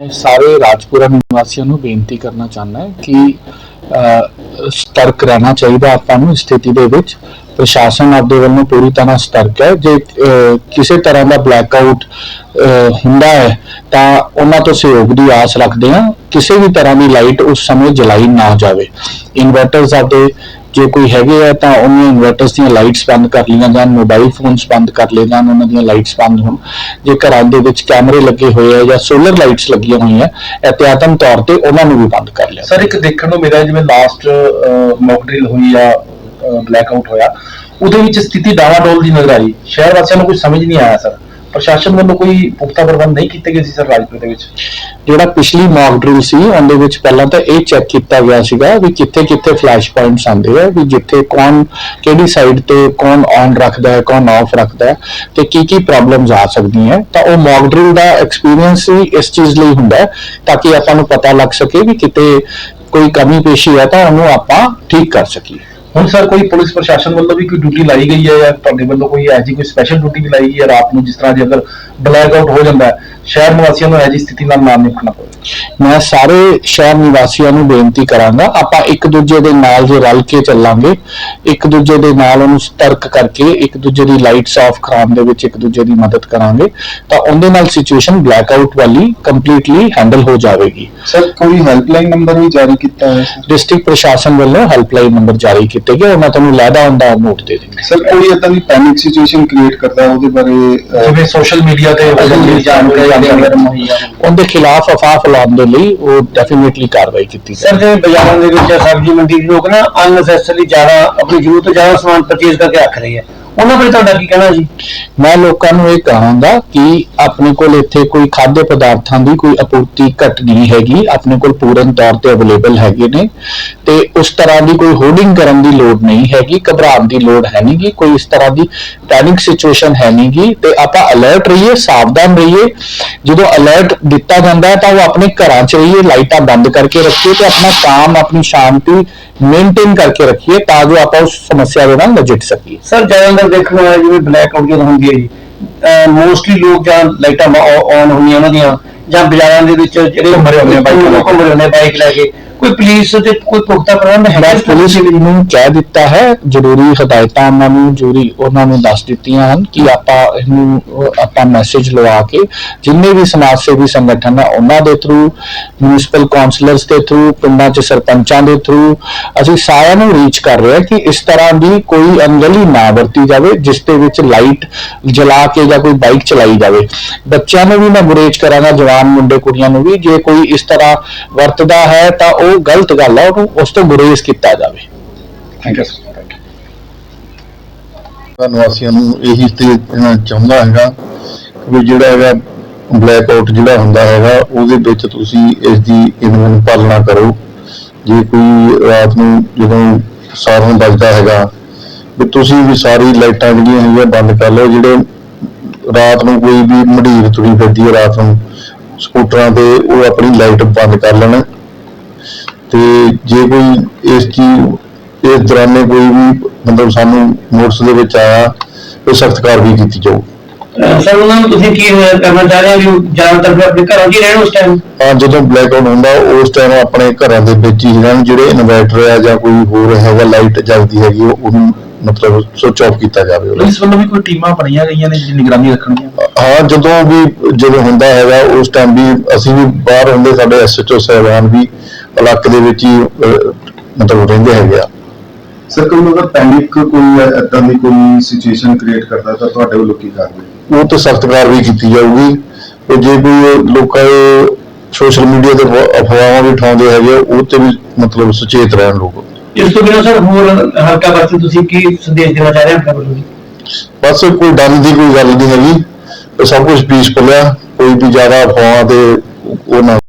ਮੈਂ ਸਾਰੇ ਰਾਜਪੁਰਾ ਨਿਵਾਸੀਆਂ ਨੂੰ ਬੇਨਤੀ ਕਰਨਾ ਚਾਹੁੰਦਾ ਹਾਂ ਕਿ ਸਤਰਕ ਰਹਿਣਾ ਚਾਹੀਦਾ ਆਪਾਂ ਨੂੰ ਸਥਿਤੀ ਦੇ ਵਿੱਚ। ਪ੍ਰਸ਼ਾਸਨ ਆਪਦੇ ਵੱਲੋਂ ਪੂਰੀ ਤਰ੍ਹਾਂ ਸਤਰਕ ਹੈ। ਜੇ ਕਿਸੇ ਤਰ੍ਹਾਂ ਦਾ ਬਲੈਕਆਊਟ ਹੁੰਦਾ ਹੈ, ਤਾਂ ਉਹਨਾਂ ਤੋਂ ਸਹਿਯੋਗ ਦੀ ਆਸ ਰੱਖਦੇ ਹਾਂ। ਕਿਸੇ ਵੀ ਤਰ੍ਹਾਂ ਦੀ ਲਾਈਟ ਉਸ ਸਮੇਂ ਜਲਾਈ ਨਾ ਜਾਵੇ। ਇਨਵਰਟਰਸ ਆਪਦੇ ਜੇ ਕੋਈ ਹੈਗੇ ਆ ਤਾਂ ਉਹਨਾਂ ਇਨਵਰਟਰਸ ਦੀਆਂ ਲਾਈਟਸ ਬੰਦ ਕਰ ਲਈਆਂ ਜਾਣ ਮੋਬਾਈਲ ਫੋਨਸ ਬੰਦ ਕਰ ਲਏ ਜਾਣ, ਉਹਨਾਂ ਦੀਆਂ ਲਾਈਟਸ ਬੰਦ ਹੋਣ। ਜੇ ਘਰਾਂ ਦੇ ਵਿੱਚ ਕੈਮਰੇ ਲੱਗੇ ਹੋਏ ਆ ਜਾਂ ਸੋਲਰ ਲਾਈਟਸ ਲੱਗੀਆਂ ਹੋਈਆਂ ਇਹਤਿਆਤਨ ਤੌਰ ਤੇ ਉਹਨਾਂ ਨੂੰ ਵੀ ਬੰਦ ਕਰ ਲਿਆ ਸਰ ਇੱਕ ਦੇਖਣ ਨੂੰ ਮਿਲਿਆ, ਜਿਵੇਂ ਲਾਸਟ ਮੌਕ ਡਰਿਲ ਹੋਈ ਆ ਬਲੈਕ ਆਊਟ ਹੋਇਆ, ਉਹਦੇ ਵਿੱਚ ਸਥਿਤੀ ਡਾਵਾਡੋਲ ਦੀ ਨਜ਼ਰ ਆਈ। ਸ਼ਹਿਰ ਵਾਸੀਆਂ ਨੂੰ ਕੁਝ ਸਮਝ ਨਹੀਂ ਆਇਆ ਸਰ ਪ੍ਰਸ਼ਾਸਨ ਵੱਲੋਂ ਕੋਈ ਪੁਖਤਾ ਪ੍ਰਬੰਧ ਨਹੀਂ ਕੀਤੇ ਗਏ ਸੀ ਸਰ ਰਾਜਪੁਰ ਦੇ ਵਿੱਚ? ਜਿਹੜਾ ਪਿਛਲੀ ਮੌਕ ਡਰਿਲ ਸੀ, ਉਹਦੇ ਵਿੱਚ ਪਹਿਲਾਂ ਤਾਂ ਇਹ ਚੈੱਕ ਕੀਤਾ ਗਿਆ ਸੀਗਾ ਵੀ ਕਿੱਥੇ ਕਿੱਥੇ ਫਲੈਸ਼ ਪੁਆਇੰਟਸ ਆਉਂਦੇ ਆ, ਵੀ ਜਿੱਥੇ ਕੌਣ ਕਿਹੜੀ ਸਾਈਡ ਤੇ ਕੌਣ ਔਨ ਰੱਖਦਾ ਹੈ, ਕੌਣ ਆਫ ਰੱਖਦਾ ਹੈ ਤੇ ਕੀ ਕੀ ਪ੍ਰੋਬਲਮਸ ਆ ਸਕਦੀਆਂ ਤਾਂ ਉਹ ਮੌਕ ਡਰਿਲ ਦਾ ਐਕਸਪੀਰੀਅੰਸ ਹੀ ਇਸ ਚੀਜ਼ ਲਈ ਹੁੰਦਾ ਤਾਂ ਕਿ ਆਪਾਂ ਨੂੰ ਪਤਾ ਲੱਗ ਸਕੇ ਵੀ ਕਿਤੇ ਕੋਈ ਕਮੀ ਪੇਸ਼ੀ ਹੈ ਤਾਂ ਉਹਨੂੰ ਆਪਾਂ ਠੀਕ ਕਰ ਸਕੀਏ। ਹੁਣ ਸਰ ਕੋਈ ਪੁਲਿਸ ਪ੍ਰਸ਼ਾਸਨ ਵੱਲੋਂ ਵੀ ਕੋਈ ਡਿਊਟੀ ਲਾਈ ਗਈ ਹੈ ਜਾਂ ਤੁਹਾਡੇ ਵੱਲੋਂ ਕੋਈ ਐਜੀ ਕੋਈ ਸਪੈਸ਼ਲ ਡਿਊਟੀ ਵੀ ਲਾਈ ਗਈ ਹੈ ਰਾਤ ਨੂੰ ਜਿਸ ਤਰ੍ਹਾਂ ਜੇ ਅਗਰ ਬਲੈਕ ਆਊਟ ਹੋ ਜਾਂਦਾ ਹੈ, ਸ਼ਹਿਰ ਨਿਵਾਸੀਆਂ ਨੂੰ ਐਜੀ ਸਥਿਤੀ ਨਾਲ ਨਾ ਨਿਪਟਣਾ ਪਵੇ? ਮੈਂ ਸਾਰੇ ਸ਼ਹਿਰ ਨਿਵਾਸੀਆਂ ਨੂੰ ਬੇਨਤੀ ਕਰਾਂਗਾ ਆਪਾਂ ਇੱਕ ਦੂਜੇ ਦੇ ਨਾਲ ਜੇ ਰਲ ਕੇ ਚੱਲਾਂਗੇ ਇੱਕ ਦੂਜੇ ਦੇ ਨਾਲ ਉਹਨੂੰ ਸਤਰਕ ਕਰਕੇ ਇੱਕ ਦੂਜੇ ਦੀ ਲਾਈਟਸ ਆਫ ਕਰਾਉਣ ਦੇ ਵਿੱਚ ਇੱਕ ਦੂਜੇ ਦੀ ਮਦਦ ਕਰਾਂਗੇ ਤਾਂ ਉਹਦੇ ਨਾਲ ਸਿਚੁਏਸ਼ਨ ਬਲੈਕਆਊਟ ਵਾਲੀ ਕੰਪਲੀਟਲੀ ਹੈਂਡਲ ਹੋ ਜਾਵੇਗੀ। ਸਰ ਕੋਈ ਹੈਲਪਲਾਈਨ ਨੰਬਰ ਵੀ ਜਾਰੀ ਕੀਤਾ ਹੈ ਡਿਸਟ੍ਰਿਕਟ ਪ੍ਰਸ਼ਾਸਨ ਵੱਲੋਂ ਹੈਲਪਲਾਈਨ ਨੰਬਰ ਜਾਰੀ ਕੀਤੇ ਗਏ ਉਹਨਾਂ ਤੁਹਾਨੂੰ ਲੈਦਾ ਹੁੰਦਾ ਨੋਟ ਦੇ ਦੇਣਗੇ ਸਰ ਕੋਈ ਏਦਾਂ ਦੀ ਪੈਨਿਕ ਸਿਚੁਏਸ਼ਨ ਕ੍ਰੀਏਟ ਕਰਦਾ ਉਹਦੇ ਬਾਰੇ ਜਿਵੇਂ ਸੋਸ਼ਲ ਮੀਡੀਆ ਤੇ ਜਾਣਕਾਰੀ ਜਾਣਕਾਰੀ ਮੁਹੱਈਆ ਉਹਦੇ ਖਿਲਾਫ ਅਫਵਾਹ ਫੈਲਾਉਣ ਦੇ ਲਈ ਉਹ ਡੈਫੀਨਿਟਲੀ ਕਾਰਵਾਈ ਕੀਤੀ ਸਰ ਜਾਵੇਗੀ ਜਿਵੇਂ ਬਾਜ਼ਾਰਾਂ ਦੇ ਵਿੱਚ ਸਬਜ਼ੀ ਮੰਡੀ ਦੇ ਲੋਕ ਨਾ ਅਨਨੈਸੈਸਰੀ ਜ਼ਿਆਦਾ ਆਪਣੀ ਜ਼ਰੂਰਤ ਤੋਂ ਜ਼ਿਆਦਾ ਸਮਾਨ ਪਰਚੇਸ ਕਰਕੇ ਰੱਖ ਰਹੇ ਆ। ਉਹਨਾਂ ਬਾਰੇ ਤੁਹਾਡਾ ਕੀ ਕਹਿਣਾ ਜੀ? ਮੈਂ ਲੋਕਾਂ ਨੂੰ ਇਹ ਕਹਾਂਗਾ ਕਿ ਆਪਣੇ ਕੋਲ ਇੱਥੇ ਕੋਈ ਖਾद्य ਪਦਾਰਥਾਂ ਦੀ ਕੋਈ ਆਪੂਰਤੀ ਘਟ ਨਹੀਂ ਹੈਗੀ। ਆਪਣੇ ਕੋਲ ਪੂਰਨ ਤੌਰ ਤੇ ਅਵੇਲੇਬਲ ਹੈਗੇ ਨੇ ਤੇ ਉਸ ਤਰ੍ਹਾਂ ਦੀ ਕੋਈ ਹੋਰਡਿੰਗ ਕਰਨ ਦੀ ਲੋੜ ਨਹੀਂ ਹੈਗੀ ਘਬਰਾਉਣ ਦੀ ਲੋੜ ਹੈ ਨਹੀਂਗੀ ਕੋਈ ਇਸ ਤਰ੍ਹਾਂ ਦੀ ਪੈਨਿਕ ਸਿਚੁਏਸ਼ਨ ਹੈ ਨਹੀਂਗੀ ਤੇ ਆਪਾਂ ਅਲਰਟ ਰਹੀਏ ਸਾਵਧਾਨ ਰਹੀਏ। ਜਦੋਂ ਅਲਰਟ ਦਿੱਤਾ ਜਾਂਦਾ ਹੈ ਤਾਂ ਉਹ ਆਪਣੇ ਘਰਾਂ 'ਚ ਰਹੀਏ ਲਾਈਟਾਂ ਬੰਦ ਕਰਕੇ ਰੱਖੀਏ ਤੇ ਆਪਣਾ ਕੰਮ ਆਪਣੀ ਸ਼ਾਂਤੀ ਮੇਨਟੇਨ ਕਰਕੇ ਰੱਖੀਏ ਤਾਂ ਜੋ ਆਪਾਂ ਉਸ ਸਮੱਸਿਆ ਦੇ ਨਾਲ ਨਜਿੱਠ ਸਕੀਏ। ਸਰ ਜ਼ਿਆਦਾਤਰ ਦੇਖਣ ਆਇਆ ਜਿਵੇਂ ਬਲੈਕ ਆਊਟ ਜਦੋਂ ਹੁੰਦੀ ਹੈ ਜੀ। ਮੋਸਟਲੀ ਲੋਕ ਜਾਂ ਲਾਈਟਾਂ ਆਨ ਹੁੰਦੀਆਂ ਉਹਨਾਂ ਦੀਆਂ ਜਾਂ ਬਾਜ਼ਾਰਾਂ ਦੇ ਵਿੱਚ ਜਿਹੜੇ ਘੁੰਮ ਰਹੇ ਹੁੰਦੇ ਬਾਈਕਾਂ ਹੁੰਦੇ ਬਾਈਕ ਲੈ ਕੇ। ਕੋਈ ਪੁਲਿਸ ਤੇ ਕੋਈ ਪੁਖਤਾ ਪ੍ਰਬੰਧ ਹੈ ਮੈਂ ਪੁਲਿਸ ਨੂੰ ਕਹਿ ਦਿੱਤਾ ਹੈ ਜ਼ਰੂਰੀ ਹਦਾਇਤਾਂ ਉਹਨਾਂ ਨੂੰ ਜ਼ਰੂਰੀ ਉਹਨਾਂ ਨੂੰ ਦੱਸ ਦਿੱਤੀਆਂ ਹਨ ਕਿ ਆਪਾਂ ਇਹਨੂੰ ਆਪਾਂ ਮੈਸੇਜ ਲਵਾ ਕੇ ਜਿੰਨੇ ਵੀ ਸਮਾਜ ਸੇਵੀ ਸੰਗਠਨ ਹੈ ਉਹਨਾਂ ਦੇ ਥਰੂ ਮਿਊਨਿਸਪਲ ਕਾਉਂਸਲਰਸ ਦੇ ਥਰੂ ਪਿੰਡਾਂ 'ਚ ਸਰਪੰਚਾਂ ਦੇ ਥਰੂ ਅਸੀਂ ਸਾਰਿਆਂ ਨੂੰ ਰੀਚ ਕਰ ਰਹੇ ਹਾਂ ਕਿ ਇਸ ਤਰ੍ਹਾਂ ਦੀ ਕੋਈ ਅਣਗਹਿਲੀ ਨਾ ਵਰਤੀ ਜਾਵੇ ਜਿਸ ਦੇ ਵਿੱਚ ਲਾਈਟ ਜਲਾ ਕੇ ਜਾਂ ਕੋਈ ਬਾਈਕ ਚਲਾਈ ਜਾਵੇ। ਬੱਚਿਆਂ ਨੂੰ ਵੀ ਮੈਂ ਗੁਰੇਜ ਕਰਾਂਗਾ ਜਵਾਨ ਮੁੰਡੇ ਕੁੜੀਆਂ ਨੂੰ ਵੀ ਜੇ ਕੋਈ ਇਸ ਤਰ੍ਹਾਂ ਵਰਤਦਾ ਹੈ ਤਾਂ ਉਹ ਗਲਤ ਗੱਲ ਹੈ ਉਹਨੂੰ ਉਸ ਤੋਂ ਗੁਰੇਜ਼ ਕੀਤਾ ਜਾਵੇ। ਥੈਂਕ ਯੂ ਸਰ ਨਿਵਾਸੀਆਂ ਨੂੰ ਇਹੀ ਤੇ ਚਾਹੁੰਦਾ ਹੈਗਾ ਵੀ ਜਿਹੜਾ ਹੈਗਾ ਬਲੈਕ ਆਊਟ ਜਿਹੜਾ ਹੁੰਦਾ ਹੈਗਾ, ਉਹਦੇ ਵਿੱਚ ਤੁਸੀਂ ਇਸ ਦੀ ਨਿਯਮ ਪਾਲਣਾ ਕਰੋ। ਜੇ ਕੋਈ ਰਾਤ ਨੂੰ ਜਦੋਂ ਸਾਰਨ ਵੱਜਦਾ ਹੈਗਾ, ਵੀ ਤੁਸੀਂ ਵੀ ਸਾਰੀ ਲਾਈਟਾਂ ਜਿਹੜੀਆਂ ਹੈਗੀਆਂ ਬੰਦ ਕਰ ਲਓ, ਜਿਹੜੇ ਰਾਤ ਨੂੰ ਕੋਈ ਵੀ ਮਢੀਰ ਤੁਰੀ ਫਿਰਦੀ ਹੈ, ਰਾਤ ਨੂੰ ਸਕੂਟਰਾਂ ਤੇ ਉਹ ਆਪਣੀ ਲਾਈਟ ਬੰਦ ਕਰ ਲੈਣ। ਤੇ ਜੇ ਕੋਈ ਇਸ ਚੀਜ਼ ਇਸ ਦੌਰਾਨੇ ਕੋਈ ਵੀ ਮਤਲਬ ਸਾਨੂੰ ਨੋਟਿਸ ਦੇ ਵਿੱਚ ਆਇਆ ਉਹ ਸਖਤ ਕਾਰਵਾਈ ਕੀਤੀ ਜਾਊ। ਸਰ ਉਹਨਾਂ ਨੂੰ ਤੁਸੀਂ ਕੀ ਕਰਨਾ ਚਾਹ ਰਹੇ ਹੋ ਜ਼ਿਆਦਾਤਰ ਫਿਰ ਆਪਣੇ ਘਰਾਂ 'ਚ ਹੀ ਰਹਿਣ ਉਸ ਟਾਈਮ ਹਾਂ ਜਦੋਂ ਬਲੈਕ ਆਊਟ ਹੁੰਦਾ ਉਸ ਟਾਈਮ ਆਪਣੇ ਘਰਾਂ ਦੇ ਵਿੱਚ ਹੀ ਰਹਿਣ ਜਿਹੜੇ ਇਨਵਰਟਰ ਹੈ ਜਾਂ ਕੋਈ ਹੋਰ ਹੈਗਾ ਲਾਈਟ ਜਗਦੀ ਹੈਗੀ ਉਹ- ਉਹਨੂੰ ਮਤਲਬ ਸੁਚ ਆਫ ਕੀਤਾ ਜਾਵੇ। ਪੁਲਿਸ ਵੱਲੋਂ ਵੀ ਕੋਈ ਟੀਮਾਂ ਬਣੀਆਂ ਗਈਆਂ ਨੇ ਜਿਹੜੀ ਨਿਗਰਾਨੀ ਰੱਖਣਗੀਆਂ? ਹਾਂ ਜਦੋਂ ਵੀ ਜਦੋਂ ਹੁੰਦਾ ਹੈਗਾ ਉਸ ਟਾਈਮ ਵੀ ਅਸੀਂ ਵੀ ਬਾਹਰ ਹੁੰਦੇ ਸਾਡੇ ਐਸਐਚਓ ਸਾਹਿਬਾਨ ਵੀ ਇਲਾਕੇ ਦੇ ਵਿੱਚ ਹੀ ਅਹ, ਮਤਲਬ ਰਹਿੰਦੇ ਹੈਗੇ ਆ। ਸਰ ਕੋਈ ਅਗਰ ਪੈਨਿਕ ਕੋਈ ਏਦਾਂ ਦੀ ਕੋਈ ਸਿਚੁਏਸ਼ਨ ਕ੍ਰੀਏਟ ਕਰਦਾ ਤਾਂ ਤੁਹਾਡੇ ਵੱਲੋਂ ਕੀ ਕਾਰਵਾਈ? ਉਹ ਤੇ ਸਖਤ ਕਾਰਵਾਈ ਕੀਤੀ ਜਾਊਗੀ। ਤੇ ਜੇ ਕੋਈ ਲੋਕਾਂ ਦੇ ਸੋਸ਼ਲ ਮੀਡੀਆ ਤੇ ਅਫਵਾ- ਅਫਵਾਹਾਂ ਵੀ ਉਠਾਉਂਦੇ ਹੈਗੇ ਆ, ਉਹ ਤੇ ਵੀ ਮਤਲਬ ਸੁਚੇਤ ਰਹਿਣ ਲੋਕ। ਇਸ ਤੋਂ ਬਿਨਾਂ ਸਰ ਹੋਰ ਹਲਕਾ ਵਾਸਤੇ ਤੁਸੀਂ ਕੀ ਸੰਦੇਸ਼ ਦੇਣਾ ਚਾਹ ਰਹੇ ਹੋ ਆਪਣੇ ਵੱਲੋਂ ਜੀ ਬਸ ਕੋਈ ਡਰ ਦੀ ਕੋਈ ਗੱਲ ਨਹੀਂ ਹੈਗੀ। ਇਹ ਸਭ ਕੁਝ ਪੀਸਫੁਲ ਆ। ਕੋਈ ਵੀ ਜ਼ਿਆਦਾ ਅਫਵਾਹਾਂ ਤੇ ਉਹ ਨਾ